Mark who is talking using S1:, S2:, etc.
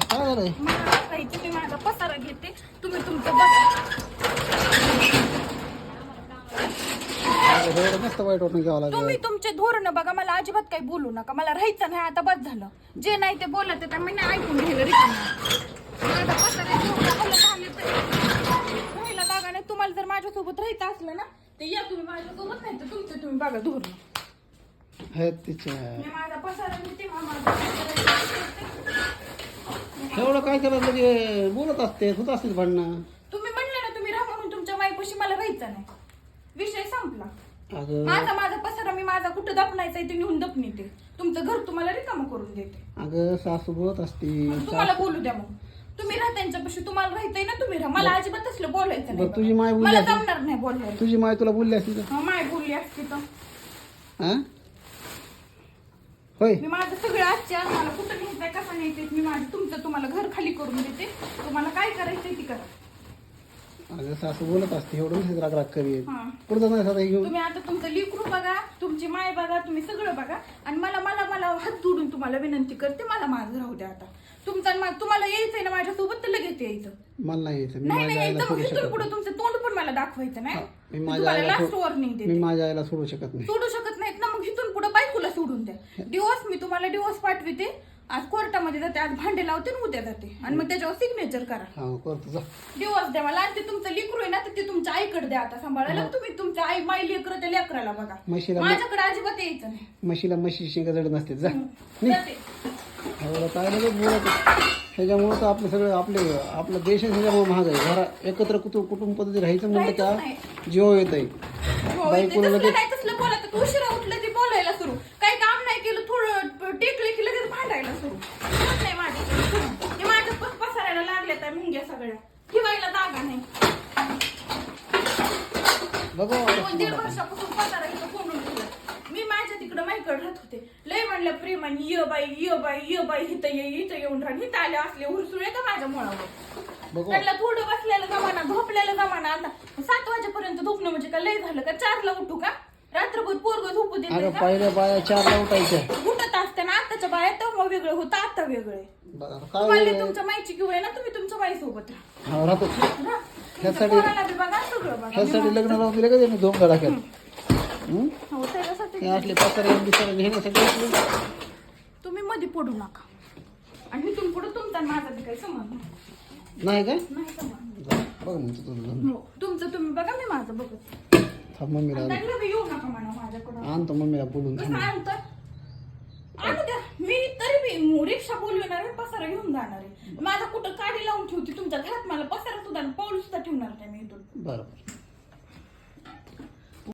S1: काय झालंय?
S2: मी माझा पसारा घेते. तुम्ही तुमचं बघा.
S1: एवढं मस्त वाईट वाटून घ्यावं लागलं.
S2: तुम्ही तुमचे धोरण बघा मला अजिबात काही बोलू नका. मला राहायचं नाही आता बस झालं. जे नाही ते बोलत आहे, ते मी नाही ऐकून घ्यायला. माझा पसारा झाले तरी नाही तुम्हाला जर माझ्यासोबत राहायचं असलं ना तर या तुम्ही माझ्यासोबत नाही तर तुमचं तुम्ही बघा धोरण.
S1: हे तिच्या.
S2: मी माझा पसारा घेते माझा पसारा घेते.
S1: एवढं काय करायला लगे बोलत असते होत असतील भांडणं.
S2: तुम्ही म्हणले ना तुम्ही राहा म्हणून तुमच्या मायपाशी मला राहायचं नाही. विषय संपला.
S1: अगं.
S2: माझा माझा पसारा मी माझा कुठं दपणायचा आहे ते नेऊन दपणीते तुमचं घर तुम्हाला रिकामं करून देते.
S1: अगं सासू बोलत असती
S2: मग तुम्हाला बोलू द्या मग. तुम्ही राहा त्यांच्यापाशी तुम्हाला राहायचंय ना तुम्ही राहा. मला अजिबात असलं बोलायचं
S1: बरं, तुझी
S2: नाही
S1: माय. बोलली
S2: मला
S1: असेल.
S2: जमणार नाही बोलायला.
S1: तुझी माय तुला बोलली असती
S2: हा, माय बोलली असती तर.
S1: हा? होय.
S2: मी माझं सगळं आजच्या मला कुठं मी माझं तुमचं तुम्हाला घर खाली करून देते. तुम्हाला काय करायचंय ती करा.
S1: अगं सासू बोलत असते एवढं राग राग करी
S2: हा.
S1: पुढचं नाही साधा घेऊन
S2: तुम्ही आता तुमचं लिकरू बघा तुमची माय बघा तुम्ही सगळं बघा. आणि मला मला मला हात जोडून तुम्हाला विनंती करते मला माझं राहू द्या आता. तुमचा आणि मा- तुम्हाला यायचंय ना माझ्यासोबत तर लगेच यायचं.
S1: मला नाही यायचं. मी
S2: नाही
S1: माझ्या
S2: नाही
S1: आईला
S2: एकदम
S1: सोडू
S2: इथून
S1: शकत
S2: पुढे तुमचं तोंड पण मला दाखवायचं नाही.
S1: मी
S2: मी
S1: माझ्या
S2: तुम्हाला
S1: आईला
S2: लास्ट
S1: सोड-
S2: वॉर्निंग
S1: मी
S2: देते
S1: माझ्या आईला सोडू शकत नाही.
S2: सोडू शकत नाहीत ना मग इथून पुढे बायकोला सोडून द्या. दिवस मी तुम्हाला दिवस पाठविते. आज कोर्टामध्ये जाते आज भांडे लावते आणि उद्या जाते. आणि मग त्याच्यावर सिग्नेचर करा.
S1: हा करतो जा.
S2: दिवस द्या मला. आणि ते तुमचं लेकरू आहे ना तर ते तुमच्या आईकडे द्या आता सांभाळायला. तुम्ही तुमच्या आई माई लेकर त्या लेकराला बघा.
S1: म्हशीला
S2: माझ्याकडे अजिबात यायचं नाही.
S1: म्हशीला म्हशी शिंगा जड नसते. जा.
S2: जाते.
S1: एवढं काय लगेच बोलत. ह्याच्यामुळं तर आपलं सगळं आपले आपला देशच ह्याच्यामुळे महाग आहे. घरा एकत्र कुटुंब कुटुंब पद्धती राहायचं म्हणलं का? जीव येत आहे
S2: हो,
S1: बाई
S2: ते नाही. तसलं तू उशिरा उठलं ते बोलायला सुरू. काही काम नाही केलं थोडं टेकलं की लगेच भांडायला सुरू नाही पस पसारायला लागल्या त्या मुंग्या सगळ्या. ठेवायला जागा नाही. दोन दीड वर्षापासून पसारा इथं कोंडून ठेवलं मी माझ्या तिकडं माईकडे राहत होते. लय म्हणलं प्रेमाने ये बाई ये बाई ये बाई इथं ये इथं येऊन राहा. इथं आले असले हुरसुळे का माझ्या मुळावर? त्यांना थोडं बसलेलं जमाना झोपलेलं जमाना आता. सात वाजेपर्यंत झोपणं म्हणजे का लय झालं का? चारला उठू का? रात्रभर पोरग झोपू का?
S1: पहिल्या बाया चारला उठायच्या
S2: उठत असते ना आताच्या बाया तेव्हा वेगळं होतं आता वेगळे
S1: बरं,
S2: तुम्हाला
S1: काय
S2: तुमच्या माईची किंवा आहे ना तुम्ही तुमच्या बाई सोबत राहा.
S1: हा, राहतो.
S2: तुमच्या
S1: ह्यासाठी-
S2: पोराला बी बघा सगळं बघा.
S1: ह्यासाठी लग्न लावून दिलं का त्यांनी? दोन हं?
S2: हो त्याच्यासाठी
S1: हे असले असले.
S2: तुम्ही मध्ये पडू नका. आणि इथून पुढे तुमचा आणि माझा बी काही संबंध नाही.
S1: नाही का?
S2: नाही संबंध.
S1: जा, बघ मग तू तुझं धंदा.
S2: हो तुमचं तुम्ही बघा मी माझं बघत.
S1: थांब मम्मीला
S2: आणि त्यांना बी येऊ नका म्हणा माझ्याकडं
S1: आणतो मम्मीला बोलून
S2: कसं
S1: थांब.
S2: आणतं. मी तरी बी रिक्षा बोलवणार आहे पसारा घेऊन जाणार. आहे माझा कुठं काडी लावून ठेवते तुमच्या घरात? मला पसारा सुद्धा पाऊल सुद्धा ठेवणार नाही मी इथून.
S1: बरं बरं.